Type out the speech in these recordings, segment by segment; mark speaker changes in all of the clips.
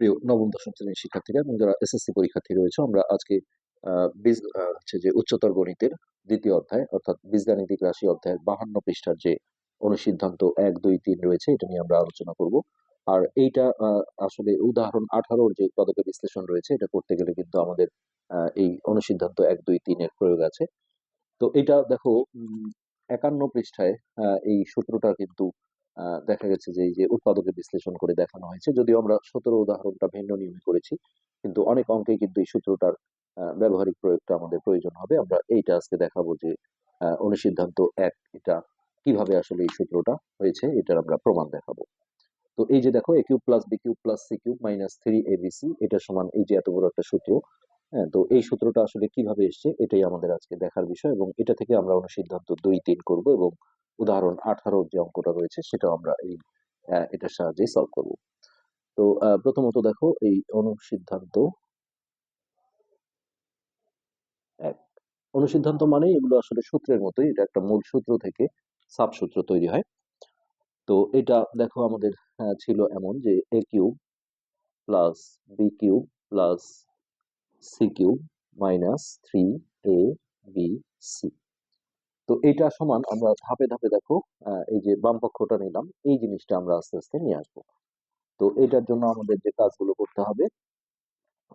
Speaker 1: প্রিয় নবম, দশম শ্রেণির শিক্ষার্থীরা এবং যারা এসএসসি পরীক্ষার্থী রয়েছে, আমরা আজকে হচ্ছে যে উচ্চতর গণিতের দ্বিতীয় অধ্যায়, অর্থাৎ বীজগাণিতিক রাশি অধ্যায়ের বাহান্ন পৃষ্ঠার যে অনুসিদ্ধান্ত এক, দুই, তিন রয়েছে, এটা নিয়ে আমরা আলোচনা করব। আর এইটা আসলে উদাহরণ আঠারোর যে উৎপাদকের বিশ্লেষণ রয়েছে, এটা করতে গেলে কিন্তু আমাদের এই অনুসিদ্ধান্ত এক, দুই, তিনের প্রয়োগ আছে। তো এটা দেখো একান্ন পৃষ্ঠায় এই সূত্রটা কিন্তু দেখা গেছে যে, এই যে উৎপাদকের বিশ্লেষণ করে দেখানো হয়েছে। যদিও আমরা সতেরো উদাহরণটা ভিন্ন নিয়মে করেছি, কিন্তু অনেক অঙ্কে কিন্তু এই সূত্রটার ব্যবহারিক প্রয়োগটা আমাদের প্রয়োজন হবে। আমরা এইটা আজকে দেখাবো যে অনুসিদ্ধান্ত এক, এটা কীভাবে আসলে এই সূত্রটা হয়েছে, এটার আমরা প্রমাণ দেখাবো। তো এই যে দেখো A cube plus B cube plus C cube minus three ABC এটা সমান এই যে এত বড় একটা সূত্র হ্যাঁ? তো এই সূত্রটা আসলে কীভাবে এসছে, এটাই আমাদের আজকে দেখার বিষয় এবং এটা থেকে আমরা অনুসিদ্ধান্ত দুই তিন করব এবং উদাহরণ আঠারো যে অঙ্কটা রয়েছে সেটাও আমরা এই এটার সাহায্যে সলভ করব। তো প্রথমত দেখো এই অনুসিদ্ধান্ত এক। অনুসিদ্ধান্ত মানে এগুলো আসলে সূত্রের মতোই, এটা একটা মূল সূত্র থেকে সাব সূত্র তৈরি হয়। তো এটা দেখো আমাদের ছিল এমন যে A cube plus B cube plus C cube minus three A B C তো এটা সমান আমরা ধাপে ধাপে দেখো এই যে বাম পক্ষটা নিলাম এই জিনিসটা আমরা আস্তে আস্তে নিয়ে আসব। তো এটার জন্য আমাদের যে কাজগুলো করতে হবে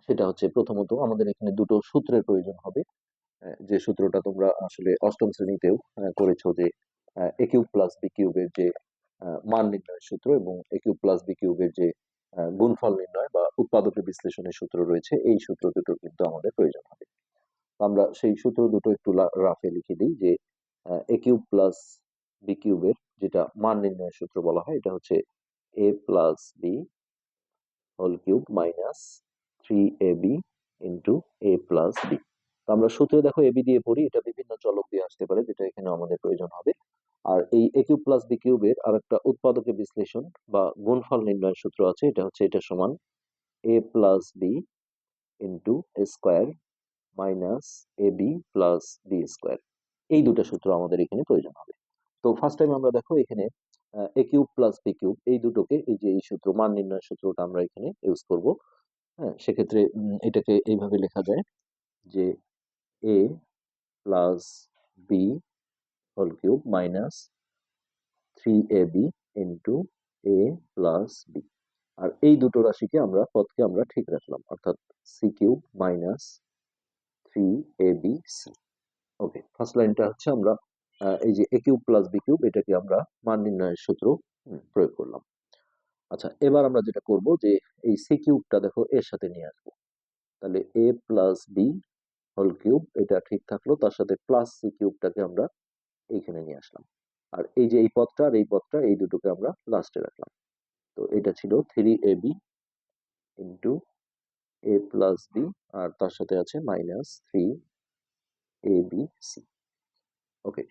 Speaker 1: সেটা হচ্ছে প্রথমত আমাদের এখানে দুটো সূত্রের প্রয়োজন হবে। যে সূত্রটা তোমরা আসলে অষ্টম শ্রেণীতেও করেছ যে এ কিউব প্লাস বি কিউবের যে মান নির্ণয়ের সূত্র এবং এ কিউব প্লাস বি কিউবের যে গুণফল নির্ণয় বা উৎপাদকের বিশ্লেষণের সূত্র রয়েছে এই সূত্র দুটোর কিন্তু আমাদের প্রয়োজন হবে। আমরা সেই সূত্র দুটো একটু রাফে লিখে দিই যে এ কিউব প্লাস বি কিউবের যেটা মান নির্ণয়ের সূত্র বলা হয়, এটা হচ্ছে A plus B whole cube minus three A B into A plus B তো আমরা সূত্রে দেখো এবি দিয়ে পড়ি এটা বিভিন্ন চলক দিয়ে আসতে পারে, যেটা এখানে আমাদের প্রয়োজন হবে। আর এই এ কিউব প্লাস বি কিউবের আর একটা উৎপাদকের বিশ্লেষণ বা গুণফল নির্ণয়ের সূত্র আছে, এটা হচ্ছে এটা সমান A plus B into A square minus A B plus B square এই দুটো সূত্র আমাদের এখানে প্রয়োজন হবে। তো ফার্স্ট টাইম আমরা দেখো এখানে A cube plus B cube এই দুটোকে এই যে এই সূত্র, মান নির্ণয় সূত্রটা আমরা এখানে ইউজ করব। হ্যাঁ সেক্ষেত্রে এটাকে এইভাবে লেখা যায় যে A plus B whole cube minus three A B into A plus B আর এই দুটো রাশিকে আমরা পদকে আমরা ঠিক রাখলাম। অর্থাৎ C cube minus three A B C okay first লাইনটা হচ্ছে আমরা এই যে A cube plus B cube এটাকে আমরা মান নির্ণয়ের সূত্র প্রয়োগ করলাম। আচ্ছা এবার আমরা যেটা করব যে এই সি কিউবটা দেখো এর সাথে নিয়ে আসব। তাহলে A plus B whole cube এটা ঠিক থাকল, তার সাথে প্লাস সি কিউবটাকে আমরা এইখানে নিয়ে আসলাম। আর এই যে এই পদটা আর এই পদটা এই দুটোকে আমরা লাস্টে রাখলাম। তো এটা ছিল three A B into A plus B আর তার সাথে আছে minus three A B C okay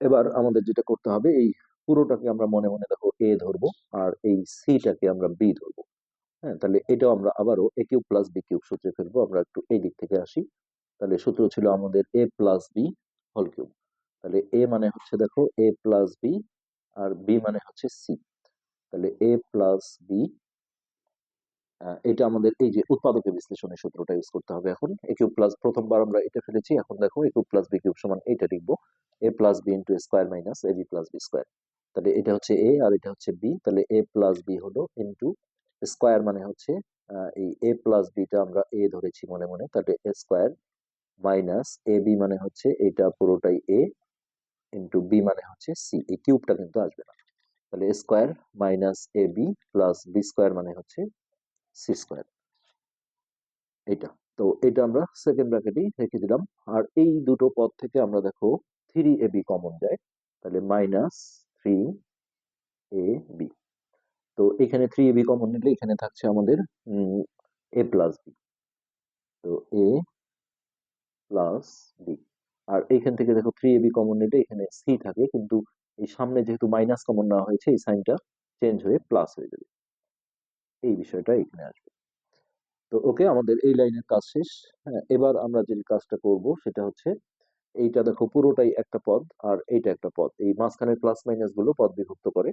Speaker 1: এবার আমাদের যেটা করতে হবে, এই পুরোটাকে আমরা মনে মনে দেখো এ ধরবো, আর এই সিটাকে আমরা বি ধরবো। হ্যাঁ তাহলে এটাও আমরা আবারও A cube plus B cube সূত্রে ফেলব, আমরা একটু এই দিক থেকে আসি। তাহলে সূত্র ছিল আমাদের A plus B whole cube. তাহলে এ মানে হচ্ছে দেখো এ প্লাস বি আর বি মানে হচ্ছে সি তাহলে এ প্লাস বি এটা আমাদের এই যে উৎপাদকের বিশ্লেষণের সূত্রটা ইউজ করতে হবে এখন। এ কিউব প্লাস প্রথমবার আমরা এটা ফেলেছি, এখন দেখো A cube plus B cube সমান এইটা লিখব। A plus B into square minus A B plus B square তাহলে এটা হচ্ছে এ আর এটা হচ্ছে বি তাহলে এ প্লাস বি হলো ইন্টু স্কোয়ার মানে হচ্ছে এই এ প্লাস বিটা আমরা এ ধরেছি মনে মনে, তাহলে A square minus A B মানে হচ্ছে এটা পুরোটাই এ ইন্টু বি মানে হচ্ছে সি এই কিউবটা কিন্তু আসবে না। তাহলে square minus A B plus B square মানে হচ্ছে সি স্কোয়ার এটা তো এটা আমরা সেকেন্ড ব্র্যাকেটেই রেখে দিলাম। আর এই দুটো পদ থেকে আমরা দেখো থ্রি এ বি কমন যায়। তাহলে মাইনাস থ্রি এ বি তো এখানে থ্রি এ বি কমন নিলে এখানে থাকছে আমাদের এ প্লাস বি তো এ প্লাস বি আর এইখান থেকে দেখো থ্রি এ বি কমন নিলে এখানে সি থাকে। কিন্তু এই সামনে যেহেতু মাইনাস কমন নেওয়া হয়েছে, এই সাইনটা চেঞ্জ হয়ে প্লাস হয়ে যাবে। এই বিষয়টা এখানে আসবে। তো ওকে, আমাদের এই লাইনের কাজ শেষ। হ্যাঁ এবার আমরা যে কাজটা করব সেটা হচ্ছে, এইটা দেখো পুরোটাই একটা পদ আর এইটা একটা পদ। এই মাঝখানের প্লাস মাইনাসগুলো পদ বিভক্ত করে।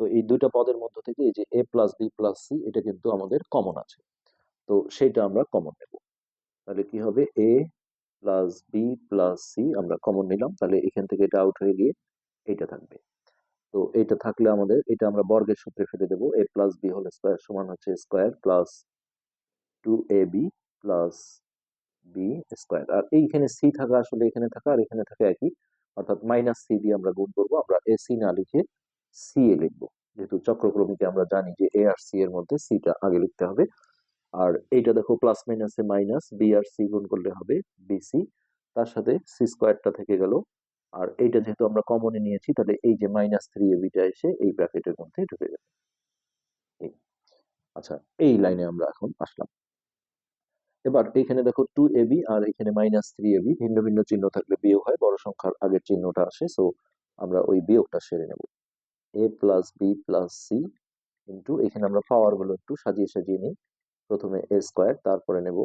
Speaker 1: তো এই দুইটা পদের মধ্য থেকে এই যে A plus B plus C এটা কিন্তু আমাদের কমন আছে। তো সেটা আমরা কমন নেব। তাহলে কি হবে? A plus B plus C আমরা কমন নিলাম। তাহলে এখান থেকে এটা আউট হয়ে গিয়ে এইটা থাকবে। তো এইটা থাকলে আমাদের, এটা আমরা বর্গের সূত্রে ফেলে দেবো। A plus B whole square সমান হচ্ছে square plus two A B plus B square আর এইখানে সি থাকা আসলে এখানে থাকা আর এখানে থাকা একই। অর্থাৎ মাইনাস সি দিয়ে আমরা গুণ করব। আমরা এ সি না লিখে সি এ লিখব। যেহেতু চক্রক্রমিকে আমরা জানি যে এ আর সি এর মধ্যে সিটা আগে লিখতে হবে। আর এইটা দেখো প্লাস মাইনাসে মাইনাস বি আর সি গুণ করলে হবে বিসি তার সাথে সি স্কোয়ারটা থেকে গেল আর এইটা যেহেতু আমরা কমনে নিয়েছি, তাহলে এই যে মাইনাস থ্রি এবিটা এসে এই ব্র্যাকেটের মধ্যে ঢুকে যাবে। আচ্ছা এই লাইনে আমরা এখন আসলাম। এবার এখানে দেখো টু এবি আর এখানে মাইনাস থ্রি এবি ভিন্ন ভিন্ন চিহ্ন থাকলে বিয়োগ হয়, বড় সংখ্যার আগের চিহ্নটা আসে সো আমরা ওই বিয়োগটা সেরে নেব। A plus B plus C into এখানে আমরা পাওয়ারগুলো একটু সাজিয়ে সাজিয়ে নিই। প্রথমে এ স্কোয়ার তারপরে নেব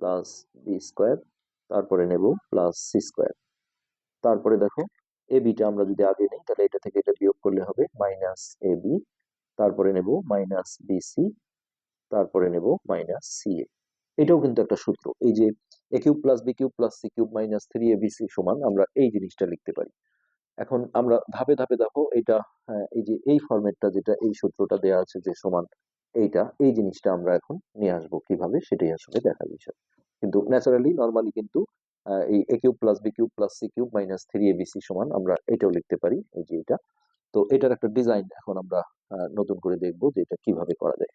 Speaker 1: প্লাস বি স্কোয়ার তারপরে নেব প্লাস সি স্কোয়ার তারপরে দেখো এ বিটা আমরা যদি আগে নিই তাহলে এটা থেকে এটা বিয়োগ করলে হবে মাইনাস এ বি তারপরে নেব মাইনাস বিসি তারপরে নেব মাইনাস সি এ এটাও কিন্তু একটা সূত্র। এই যে A cube plus B cube plus C cube minus three A BC সমান আমরা এই জিনিসটা লিখতে পারি। এখন আমরা ধাপে ধাপে দেখো এটা হ্যাঁ, এই যে এই ফরম্যাটটা যেটা এই সূত্রটা দেওয়া আছে যে সমান এইটা এই জিনিসটা আমরা এখন নিয়ে আসব। কীভাবে? সেটাই আসলে দেখার বিষয়। কিন্তু ন্যাচারালি নর্মালি কিন্তু এই A cube plus B cube plus C cube minus three A BC সমান আমরা এটাও লিখতে পারি, এই যে এটা। তো এটার একটা ডিজাইন এখন আমরা নতুন করে দেখব যে এটা কীভাবে করা যায়।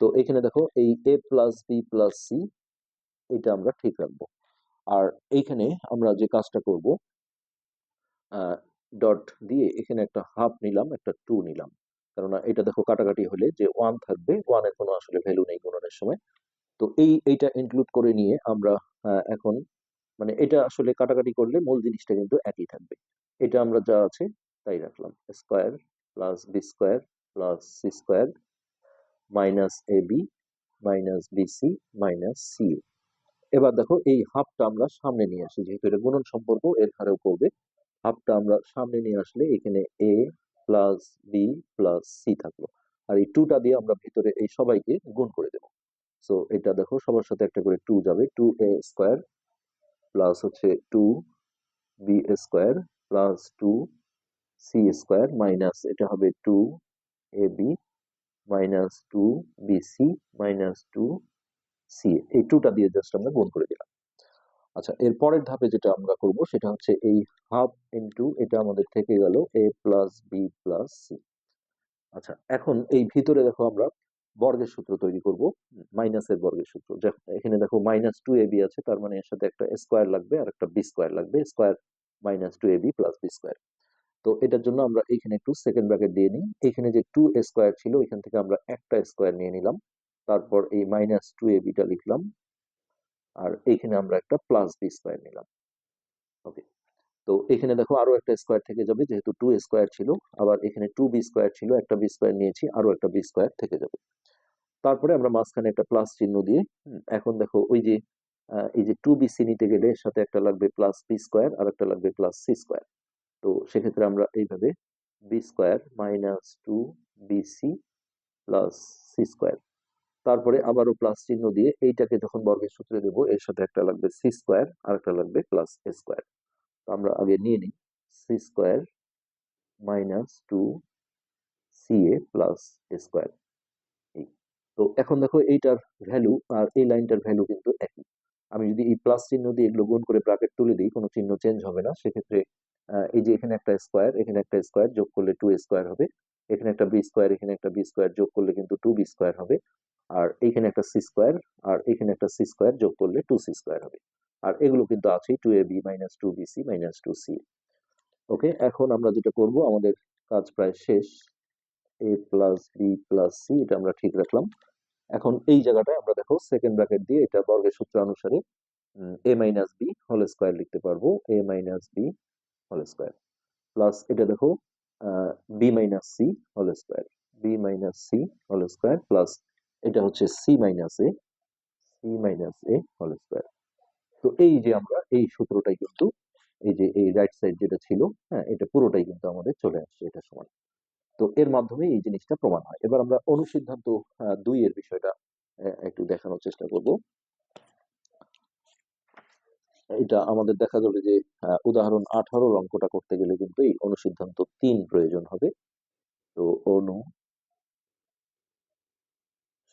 Speaker 1: তো এখানে দেখো, এই A plus B plus C এটা আমরা ঠিক রাখব। আর এইখানে আমরা যে কাজটা করব ডট দিয়ে এখানে একটা হাফ নিলাম, একটা টু নিলাম। কেননা এটা দেখো কাটাকাটি হলে যে ওয়ান থাকবে ওয়ানের কোনো আসলে ভ্যালু নেই গুণনের সময়। তো এই, এইটা ইনক্লুড করে নিয়ে আমরা এখন মানে এটা আসলে কাটাকাটি করলে মূল জিনিসটা কিন্তু একই থাকবে। এটা আমরা যা আছে তাই রাখলাম। Square plus B square plus C square minus A B minus BC minus C এবার দেখো এই হাফটা আমরা সামনে নিয়ে আসি, যেহেতু এটা গুণন সম্পর্ক, এর হারেও করবে। হাফটা আমরা সামনে নিয়ে আসলে এখানে A plus B plus C থাকল। আর এই টুটা দিয়ে আমরা ভিতরে এই সবাইকে গুণ করে দেব। সো এটা দেখো সবার সাথে একটা করে টু যাবে, টু এ স্কোয়ার প্লাস হচ্ছে two B square plus two C square minus এটা হবে two A B minus two BC minus two C এই টুটা দিয়ে জাস্ট আমরা গুণ করে দিলাম। আচ্ছা এর পরের ধাপে যেটা আমরা করব সেটা হচ্ছে এই হাফ ইনটু এটা আমাদের থেকে গেল A plus B plus C আচ্ছা এখন এই ভিতরে দেখো আমরা বর্গের সূত্র তৈরি করব মাইনাসের বর্গের সূত্র। এখানে দেখো মাইনাস টু এ বি আছে, তার মানে এর সাথে একটা স্কোয়ার লাগবে আর একটা বি স্কোয়ার লাগবে square minus two A B plus B square তো এটার জন্য আমরা এখানে একটু সেকেন্ড ব্র্যাকেট দিয়ে নিই। এখানে যে টু স্কোয়ার ছিল, এখান থেকে আমরা একটা স্কোয়ার নিয়ে নিলাম। তারপর এই মাইনাস টু এ বিটা লিখলাম। আর এখানে আমরা একটা প্লাস বি স্কোয়ার নিলাম। ওকে তো এখানে দেখো আরও একটা স্কোয়ার থেকে যাবে, যেহেতু টু স্কোয়ার ছিল। আবার এখানে টু বি স্কোয়ার ছিল, একটা বি স্কোয়ার নিয়েছি, আরও একটা বি স্কোয়ার থেকে যাবে। তারপরে আমরা মাঝখানে একটা প্লাস চিহ্ন দিয়ে এখন দেখো ওই যে এই যে টু বি সি নিতে গেলে সাথে একটা লাগবে প্লাস বি স্কোয়ার আর একটা লাগবে প্লাস সি স্কোয়ার তো সেক্ষেত্রে আমরা এইভাবে B square minus two BC plus C square তারপরে আবারও প্লাস চিহ্ন দিয়ে এইটাকে যখন বর্গের সূত্রে দেবো, এর সাথে একটা লাগবে সি স্কোয়ার আর একটা লাগবে প্লাস এ স্কোয়ার তো আমরা আগে নিয়ে নিই C square minus two C A plus A square তো এখন দেখো এইটার ভ্যালু আর এই লাইনটার ভ্যালু কিন্তু একই। আমি যদি এই প্লাস চিহ্ন দিয়ে এগুলো গুণ করে ব্র্যাকেট তুলে দিই, কোনো চিহ্ন চেঞ্জ হবে না। সেক্ষেত্রে এই যে এখানে একটা স্কোয়ার এখানে একটা স্কোয়ার যোগ করলে টু স্কোয়ার হবে। এখানে একটা বি স্কোয়ার এখানে একটা বি স্কোয়ার যোগ করলে কিন্তু টু বি স্কোয়ার হবে। আর এখানে একটা সি স্কোয়ার আর এখানে একটা সি স্কোয়ার যোগ করলে টু সি স্কোয়ার হবে। আর এগুলো কিন্তু আছেই two A B minus two B C minus two C okay এখন আমরা যেটা করব, আমাদের কাজ প্রায় শেষ। A plus B plus C এটা আমরা ঠিক রাখলাম। এখন এই জায়গাটায় আমরা দেখো সেকেন্ড ব্র্যাকেট দিয়ে এটা বর্গের সূত্র অনুসারে A minus B whole square লিখতে পারব। A minus B whole square plus এটা দেখো B minus C whole square B minus C whole square plus এটা হচ্ছে C minus A C minus A whole square তো এই যে আমরা এই সূত্রটাই কিন্তু, এই যে এই রাইট সাইড যেটা ছিল হ্যাঁ এটা পুরোটাই কিন্তু আমাদের চলে আসছে এটা সমান। তো এর মাধ্যমে এই জিনিসটা প্রমাণ হয়। এবার আমরা অনুসিদ্ধান্ত দুই এর বিষয়টা একটু দেখানোর চেষ্টা করব। এটা আমাদের দেখা যাবে যে উদাহরণ আঠারোর অঙ্কটা করতে গেলে কিন্তু এই অনুসিদ্ধান্ত তিন প্রয়োজন হবে। তো অনু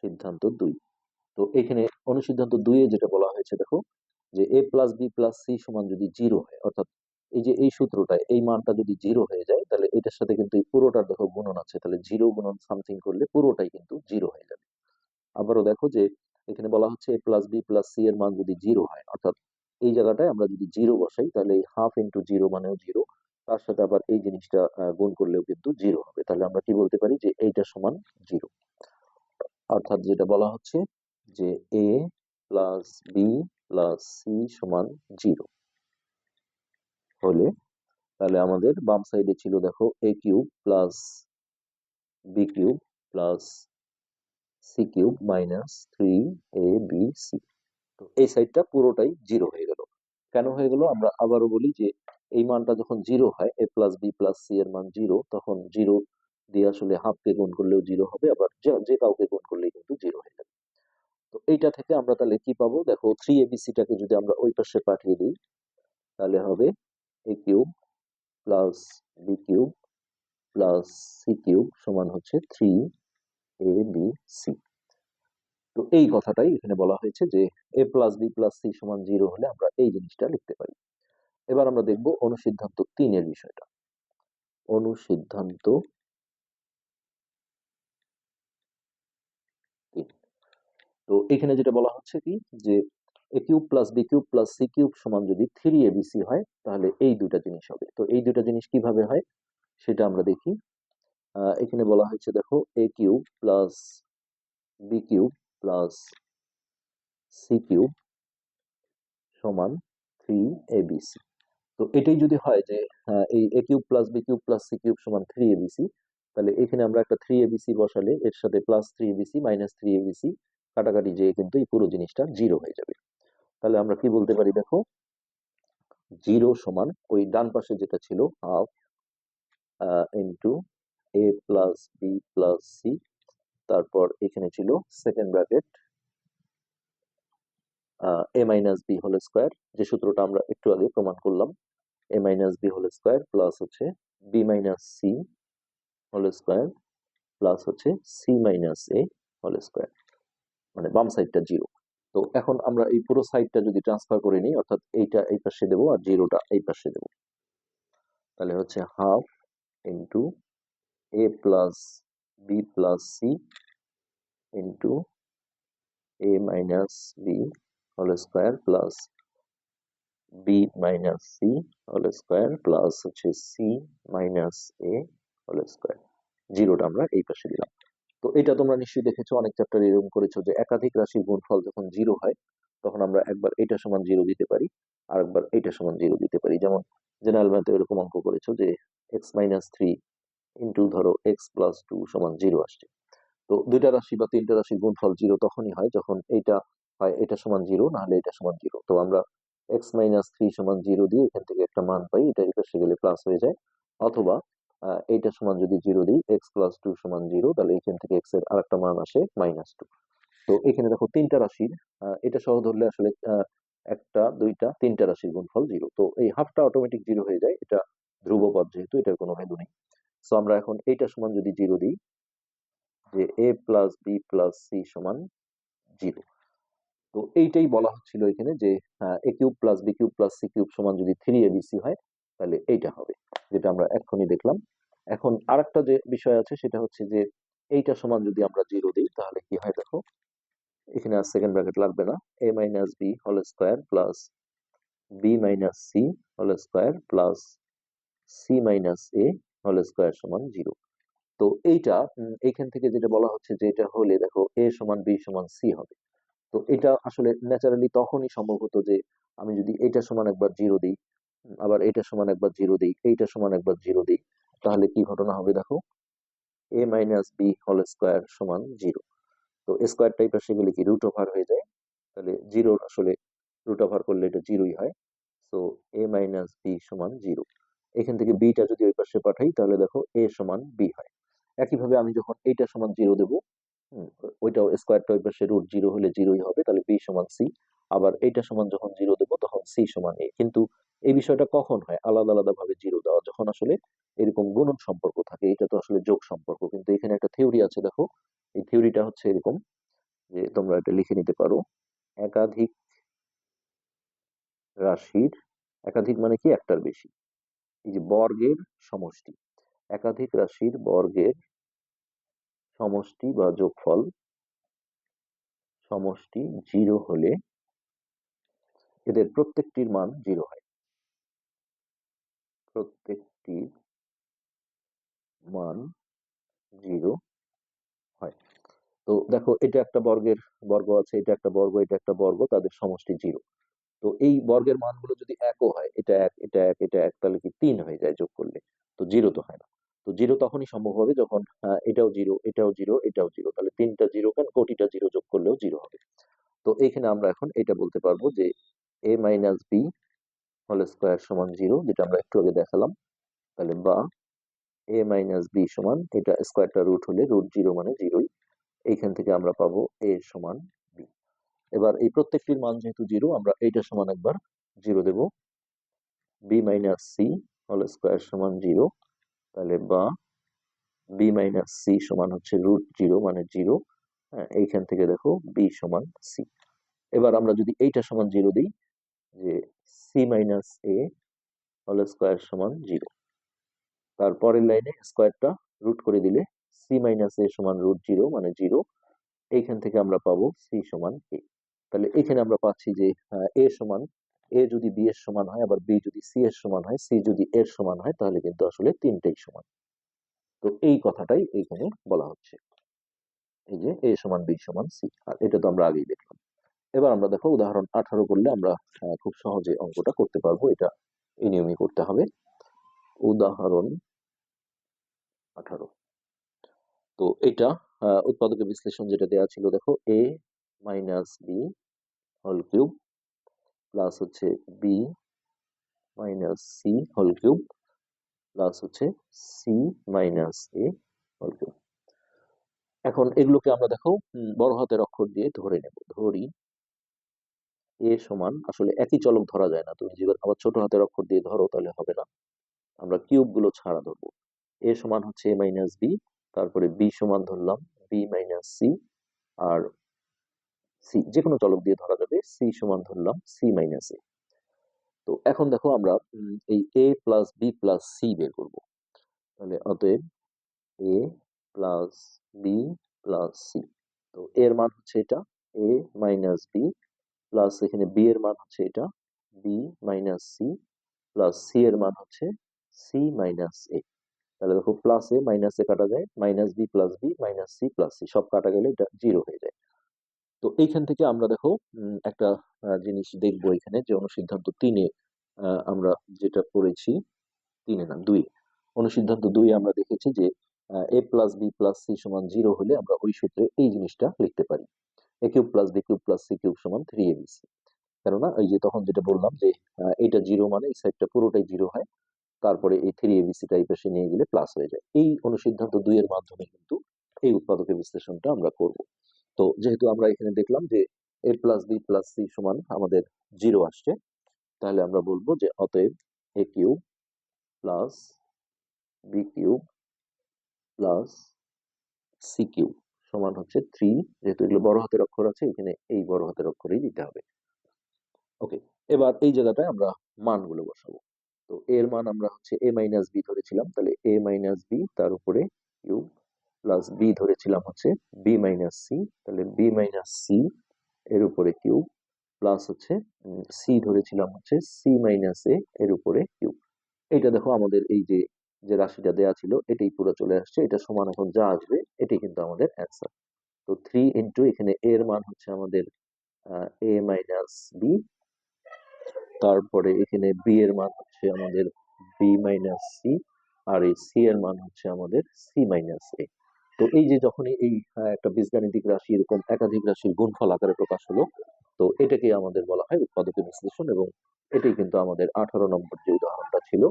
Speaker 1: সিদ্ধান্ত দুই। তো এখানে অনুসিদ্ধান্ত দুইয়ে যেটা বলা হয়েছে, দেখো, যে A plus B plus C সমান যদি জিরো হয়, অর্থাৎ এই যে, এই সূত্রটা, এই মানটা যদি জিরো হয়ে যায়, তাহলে এটার সাথে কিন্তু এই পুরোটার দেখো গুণন আছে। তাহলে জিরো গুণন সামথিং করলে পুরোটাই কিন্তু জিরো হয়ে যাবে। আবারও দেখো যে, এখানে বলা হচ্ছে A plus B plus C এর মান যদি জিরো হয়, অর্থাৎ এই জায়গাটায় আমরা যদি জিরো বসাই, তাহলে এই হাফ ইন্টু জিরো মানেও জিরো তার সাথে আবার এই জিনিসটা গুণ করলেও কিন্তু জিরো হবে। তাহলে আমরা কি বলতে পারি যে, এইটা সমান জিরো অর্থাৎ যেটা বলা হচ্ছে যে A plus B plus C zero zero হলে, তাহলে আমাদের বাম সাইডে ছিল দেখো A cube plus B cube plus C cube minus three A B C তো এই সাইডটা পুরোটাই জিরো হয়ে গেল। কেন হয়ে গেল? আমরা আবারও বলি যে এই মানটা যখন জিরো হয় A plus B plus C এর মান জিরো তখন জিরো দিয়ে আসলে হাফকে গুণ করলেও জিরো হবে, আবার যে- কাউকে গুণ করলেই কিন্তু জিরো হয়ে যাবে। তো এইটা থেকে আমরা তাহলে কি পাবো? দেখো থ্রি এবিসিটাকে যদি আমরা ওই পাশে পাঠিয়ে দিই, তাহলে হবে A cube plus B cube plus C cube সমান হচ্ছে থ্রি এ বি সি তো এই কথাটাই এখানে বলা হয়েছে যে A plus B plus C সমান জিরো হলে আমরা এই জিনিসটা লিখতে পারি। এবার আমরা দেখব অনুসিদ্ধান্ত তিনের বিষয়টা। অনুসিদ্ধান্ত তো এখানে যেটা বলা হচ্ছে কি? যে A cube plus B cube plus C cube সমান যদি থ্রি এবিসি হয়, তাহলে এই দুইটা জিনিস হবে। তো এই দুইটা জিনিস কীভাবে হয়? সেটা আমরা দেখি। এখানে বলা হয়েছে, দেখো A cube plus B cube plus C cube সমান থ্রি এবিসি তো এটাই যদি হয় যে এই A cube plus B cube plus C cube সমান থ্রি এবিসি তাহলে এখানে আমরা একটা থ্রি এবিসি বসালে এর সাথে plus three ABC minus three ABC কাটাকাটি যেয়ে কিন্তু এই পুরো জিনিসটা জিরো হয়ে যাবে। তাহলে আমরা কি বলতে পারি দেখো? জিরো সমান ওই ডান পাশে যেটা ছিল half into A plus B plus C তারপর এখানে ছিল second bracket A minus B whole square যে সূত্রটা আমরা একটু আগে প্রমাণ করলাম A minus B whole square plus হচ্ছে B minus C whole square plus হচ্ছে C minus A whole square মানে বাম সাইডটা জিরো তো এখন আমরা এই পুরো সাইডটা যদি ট্রান্সফার করে নিই, অর্থাৎ এইটা এই পাশে দেবো আর জিরোটা এই পাশে দেবো। তাহলে হচ্ছে half into A plus B plus C into A minus B whole square plus B minus C whole square plus হচ্ছে C minus A whole square জিরোটা আমরা এই পাশে দিলাম। তো এটা তোমরা নিশ্চয়ই দেখেছ, অনেক চ্যাপ্টার এরকম করেছ যে একাধিক রাশির গুণফল যখন জিরো হয়, তখন আমরা একবার এটা সমান জিরো দিতে পারি আর একবার এটা সমান জিরো দিতে পারি। যেমন জেনারেল ম্যাথে এরকম অঙ্ক করেছ যে এক্স মাইনাস থ্রি ইন্টু ধরো এক্স প্লাস টু সমান জিরো আসছে। তো দুইটা রাশি বা তিনটা রাশির গুণফল জিরো তখনই হয় যখন এইটা হয় এটা সমান জিরো নাহলে এটা সমান জিরো তো আমরা এক্স মাইনাস থ্রি সমান জিরো দিয়ে এখান থেকে একটা মান পাই, এটা এই পাশে গেলে প্লাস হয়ে যায়। অথবা এইটা সমান যদি জিরো দিই এক্স প্লাস টু সমান জিরো তাহলে এখান থেকে এক্সের আরেকটা মান আসে মাইনাস টু তো এখানে দেখো তিনটা রাশির এটা সহ ধরলে আসলে একটা, দুইটা, তিনটা রাশির গুণফল জিরো তো এই হাফটা অটোমেটিক জিরো হয়ে যায়, এটা ধ্রুবপদ যেহেতু, এটার কোনো ভ্যালু নেই। সো আমরা এখন এইটা সমান যদি জিরো দিই, যে A plus B plus C সমান জিরো তো এইটাই বলা হচ্ছিল এখানে যে A cube plus B cube plus C cube সমান যদি থ্রি এ বিসি হয় তাহলে এইটা হবে, যেটা আমরা এখনই দেখলাম। এখন আরেকটা যে বিষয় আছে সেটা হচ্ছে যে, এইটা সমান যদি আমরা জিরো দিই, তাহলে কি হয় দেখো, এখানে আর সেকেন্ড ব্র্যাকেট লাগবে না। A minus B whole square plus B minus C whole square plus C minus A whole square সমান জিরো। তো এইটা এইখান থেকে যেটা বলা হচ্ছে যে, এটা হলে দেখো এ সমান বি সমান সি হবে। তো এটা আসলে ন্যাচারালি তখনই সম্ভব হতো যে, আমি যদি এটা সমান একবার জিরো দিই আবার এটা সমান একবার জিরো দিই, এইটা সমান একবার জিরো দিই, তাহলে কি ঘটনা হবে দেখো? A minus B whole square সমান জিরো তো স্কোয়ার টাইপের সেগুলি কি রুট ওভার হয়ে যায়? তাহলে জিরোর আসলে রুট ওভার করলে এটা জিরোই হয়। সো এ মাইনাস বি সমান জিরো এখান থেকে বিটা যদি ওই পাশে পাঠাই, তাহলে দেখো এ সমান বি হয়। একইভাবে আমি যখন এইটা সমান জিরো দেবো ওইটাও স্কোয়ারটা ওই পাশে রুট জিরো হলে জিরোই হবে, তাহলে বি সমান সি আবার এইটা সমান যখন জিরো দেবো, তখন সি সমান এ কিন্তু এই বিষয়টা কখন হয়? আলাদা আলাদা ভাবে জিরো দেওয়া, যখন আসলে এরকম গুণন সম্পর্ক থাকে, এটা তো আসলে যোগ সম্পর্ক। কিন্তু এখানে একটা থিওরি আছে, দেখো। এই থিওরিটা হচ্ছে এরকম যে, তোমরা এটা লিখে নিতে পারো। একাধিক রাশির, একাধিক মানে কি? একটার বেশি। এই যে বর্গের সমষ্টি। একাধিক রাশির বর্গের সমষ্টি বা যোগফল সমষ্টি জিরো হলে এদের প্রত্যেকটির মান জিরো হয়। প্রত্যেকটির মান জিরো হয়। তো দেখো, এটা একটা বর্গের বর্গ আছে, এটা একটা বর্গ, এটা একটা বর্গ, তাদের সমষ্টি জিরো তো এই বর্গের মানগুলো যদি একও হয়, এটা এক এটা এক এটা এক, তাহলে কি তিন হয়ে যায় যোগ করলে? তো জিরো তো হয় না। তো জিরো তখনই সম্ভব হবে যখন এটাও জিরো এটাও জিরো এটাও জিরো তাহলে তিনটা জিরো কেন? কোটিটা জিরো যোগ করলেও জিরো হবে। তো এখানে আমরা এখন এটা বলতে পারব যে A minus B whole square সমান জিরো যেটা আমরা একটু আগে দেখালাম। তাহলে বা এ মাইনাস বি সমান, এটা স্কোয়ারটা রুট হলে রুট জিরো মানে জিরোই এইখান থেকে আমরা পাবো এ সমান বি এবার এই প্রত্যেকটির মান যেহেতু জিরো আমরা এইটা সমান একবার জিরো দেব। B minus C whole square সমান জিরো তাহলে বা বি মাইনাস সি সমান হচ্ছে রুট জিরো মানে জিরো হ্যাঁ এইখান থেকে দেখো বি সমান সি এবার আমরা যদি এইটা সমান জিরো দিই যে C minus A whole square সমান জিরো তারপরের লাইনে স্কোয়ারটা রুট করে দিলে সি মাইনাস এ সমান রুট জিরো মানে জিরো এইখান থেকে আমরা পাবো সি সমান এ তাহলে এখানে আমরা পাচ্ছি যে এ সমান এ যদি বি এর সমান হয়, আবার বি যদি সি এর সমান হয় সি যদি এর সমান হয়, তাহলে কিন্তু আসলে তিনটেই সমান। তো এই কথাটাই এইখানে বলা হচ্ছে। এই যে এ সমান বি সমান সি আর এটা তো আমরা আগেই দেখলাম। এবার আমরা দেখো উদাহরণ আঠারো করলে আমরা খুব সহজে অঙ্কটা করতে পারব। এটা এই নিয়মই করতে হবে। উদাহরণ আঠারো। তো এটা উৎপাদকের বিশ্লেষণ যেটা দেওয়া ছিল, দেখো A minus B whole cube plus হচ্ছে B minus C whole cube plus হচ্ছে C minus A whole cube এখন এগুলোকে আমরা দেখো বড় হাতের অক্ষর দিয়ে ধরে নেব। ধরি এ সমান আসলে একই চলক ধরা যায় না। তুমি যদি আবার ছোট হাতের অক্ষর দিয়ে ধরো তাহলে হবে না। আমরা কিউবগুলো ছাড়া ধরবো। এ সমান হচ্ছে এ মাইনাস বি তারপরে বি সমান ধরলাম বি মাইনাস সি আর সি যে কোনো চলক দিয়ে ধরা যাবে সি সমান ধরলাম সি মাইনাস এ তো এখন দেখো আমরা এই A plus B plus C বের করব। তাহলে অতএব A plus B plus C তো এর মান হচ্ছে এটা এ মাইনাস বি প্লাস এখানে বি এর মান হচ্ছে এটা B minus C plus C এর মান হচ্ছে সি মাইনাস এ তাহলে দেখো প্লাস এ মাইনাস এ কাটা যায় minus B plus B minus C plus C সব কাটা গেলে এটা জিরো হয়ে যায়। তো এইখান থেকে আমরা দেখো একটা জিনিস দেখব এখানে যে অনুসিদ্ধান্ত তিনে আমরা যেটা পড়েছি, তিনে না, দুই অনুসিদ্ধান্ত দুই আমরা দেখেছি যে A plus B plus C সমান জিরো হলে আমরা ওই সূত্রে এই জিনিসটা লিখতে পারি। A cube plus B cube plus C cube সমান থ্রি এ বি সি কেননা, এই যে তখন যেটা বললাম যে এটা জিরো মানে এই সাইডটা পুরোটাই জিরো হয়, তারপরে এই থ্রি এবিসি টাইপের সে নিয়ে গেলে প্লাস হয়ে যায়। এই অনুসিদ্ধান্ত দুই এর মাধ্যমে কিন্তু এই উৎপাদকের বিশ্লেষণটা আমরা করব। তো যেহেতু আমরা এখানে দেখলাম যে A plus B plus C সমান আমাদের জিরো আসছে, তাহলে আমরা বলব যে অতএব A cube plus B cube plus C cube সমান হচ্ছে থ্রি যেহেতু এগুলো বড় হাতের অক্ষর আছে, এখানে এই বড় হাতের অক্ষরেই দিতে হবে। ওকে এবার এই জায়গাটায় আমরা মানগুলো বসাবো। তো এর মান আমরা হচ্ছে এ মাইনাস বি ধরেছিলাম, তাহলে এ মাইনাস বি তার উপরে কিউব প্লাস বি ধরেছিলাম হচ্ছে বি মাইনাস সি তাহলে বি মাইনাস সি এর উপরে কিউব প্লাস হচ্ছে সি ধরেছিলাম হচ্ছে সি মাইনাস এ এর উপরে কিউব এটা দেখো আমাদের এই যে যে রাশিটা দেয়া ছিল, এটাই পুরো চলে আসছে। এটা সমান এখন যা আসবে, এটাই কিন্তু আমাদের অ্যান্সার তো থ্রি ইন্টু এখানে এর মান হচ্ছে আমাদের এ মাইনাস বি তারপরে এখানে বি এর মান হচ্ছে আমাদের বি মাইনাস সি আর এই সি এর মান হচ্ছে আমাদের সি মাইনাস এ তো এই যে যখনই এই একটা বীজগাণিতিক রাশি এরকম একাধিক রাশির গুণফল আকারে প্রকাশ হলো, তো এটাকেই আমাদের বলা হয় উৎপাদকের বিশ্লেষণ এবং এটাই কিন্তু আমাদের আঠারো নম্বর যে উদাহরণটা ছিল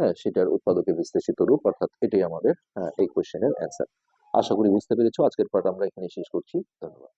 Speaker 1: হ্যাঁ সেটার উৎপাদকের বিশ্লেষিত রূপ অর্থাৎ এটাই আমাদের আহ, এই কোয়েশ্চেনের অ্যান্সার আশা করি বুঝতে পেরেছ। আজকের পাঠ আমরা এখানে শেষ করছি। ধন্যবাদ।